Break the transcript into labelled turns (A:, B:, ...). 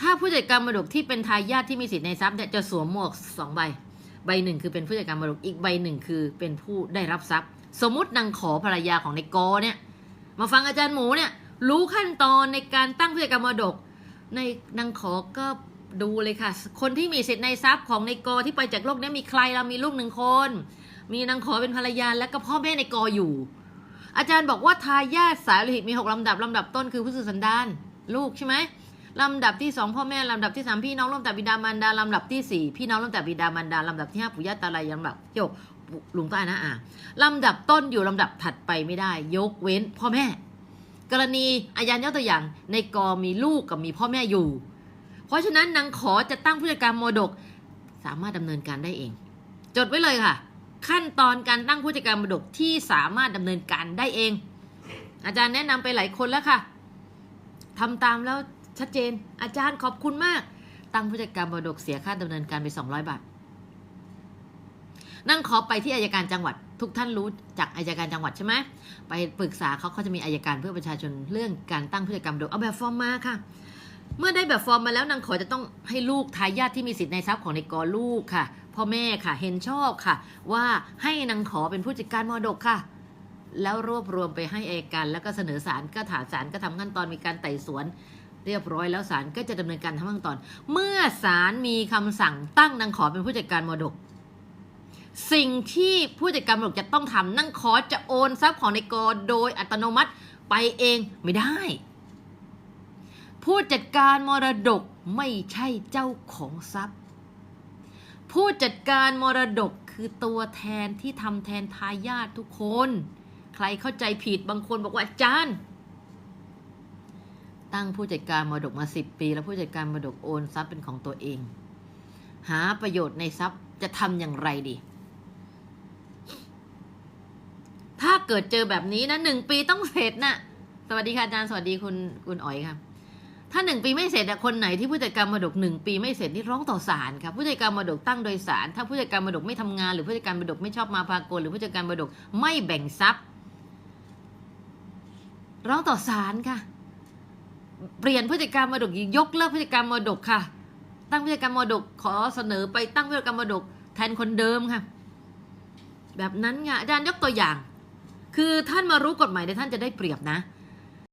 A: ถ้าผู้จัดการมรดกที่เป็นทายาทที่มีสิทธิ์ในทรัพย์เนี่ยจะสวมหมวกสองใบ ใบหนึ่งคือเป็นผู้จัดการมรดกอีกใบหนึ่งคือเป็นผู้ได้รับทรัพย์ สมมตินางขอภรรยาของในกอเนี่ย มาฟังอาจารย์หมูเนี่ยรู้ขั้นตอนในการตั้งผู้จัดการมรดก ในนางขอก็ดูเลยค่ะ คนที่มีสิทธิ์ในทรัพย์ของในกอที่ไปจากโลกเนี้มีใครเรามีลูกหนึ่งคน มีนางขอเป็นภรรยาและก็พ่อแม่ในกออยู่ อาจารย์บอกว่าทายาทสายโลหิตมีหกลำดับลำดับต้นคือผู้สื่อสันดานลูกใช่ไหม ลำดับที่สองพ่อแม่ลำดับที่สามพี่น้องร่วมแต่บิดามารดาลำดับที่สี่พี่น้องร่วมแต่บิดามารดาลำดับที่ห้าปู่ย่าตายายลำดับที่หกลุงป้านะอ่าลำดับต้นอยู่ลำดับถัดไปไม่ได้ ยกเว้นพ่อแม่ กรณีอาจารย์ยกตัวอย่างในกอมีลูกกับมีพ่อแม่อยู่ เพราะฉะนั้นนางขอจะตั้งผู้จัดการมรดก สามารถดำเนินการได้เอง จดไว้เลยค่ะ ขั้นตอนการตั้งผู้จัดการมรดกที่สามารถดำเนินการได้เอง อาจารย์แนะนำไปหลายคนแล้วค่ะทำตามแล้ว ชัดเจน อาจารย์ขอบคุณมาก ตั้งผู้จัดการมรดกเสียค่าดำเนินการไป 200 บาท นั่งขอไปที่อายการจังหวัด ทุกท่านรู้จากอายการจังหวัดใช่ไหมไปปรึกษาเขาเขาจะมีอายการเพื่อประชาชนเรื่องการตั้งผู้จัดการมรดกเอาแบบฟอร์มมาค่ะ เมื่อได้แบบฟอร์มมาแล้วนางขอจะต้องให้ลูกทายาทที่มีสิทธิ์ในทรัพย์ของในกอลูกค่ะพ่อแม่ค่ะเห็นชอบค่ะ ว่าให้นางขอเป็นผู้จัดการมรดกค่ะแล้วรวบรวมไปให้เอัยการแล้วก็เสนอศาลก็ถามศาลก็ทำขั้นตอนมีการไต่สวน เรียบร้อยแล้วศาลก็จะดำเนินการทำขั้นตอน เมื่อศาลมีคำสั่งตั้งนางขอเป็นผู้จัดการมรดก สิ่งที่ผู้จัดการมรดกจะต้องทำนางขอจะโอนทรัพย์ของในกอโดยอัตโนมัติไปเองไม่ได้ ผู้จัดการมรดกไม่ใช่เจ้าของทรัพย์ ผู้จัดการมรดกคือตัวแทนที่ทำแทนทายาททุกคน ใครเข้าใจผิดบางคนบอกว่าอาจารย์ ตั้งผู้จัดการมรดกมาสิบปี แล้วผู้จัดการมรดกโอนทรัพย์เป็นของตัวเอง หาประโยชน์ในทรัพย์จะทำอย่างไรดี ถ้าเกิดเจอแบบนี้นะหนึ่งปีต้องเสร็จนะสวัสดีค่ะอาจารย์สวัสดีคุณคุณอ๋อยค่ะถ้าหนึ่งปีไม่เสร็จคนไหนที่ผู้จัดการมรดกหนึ่งปีไม่เสร็จนี่ร้องต่อศาลครับผู้จัดการมรดกตั้งโดยศาลถ้าผู้จัดการมรดกไม่ทำงานหรือผู้จัดการมรดกไม่ชอบมาพากลหรือผู้จัดการมรดกไม่แบ่งทรัพย์ร้องต่อศาลค่ะ เปลี่ยนพฤติกรรมมรดกยกเลิกพฤติกรรมมรดกค่ะ ตั้งพฤติกรรมมรดกขอเสนอไปตั้งพฤติกรรมมรดกแทนคนเดิมค่ะ แบบนั้นไงอาจารย์ยกตัวอย่าง คือท่านมารู้กฎหมายในยท่านจะได้เปรียบนะ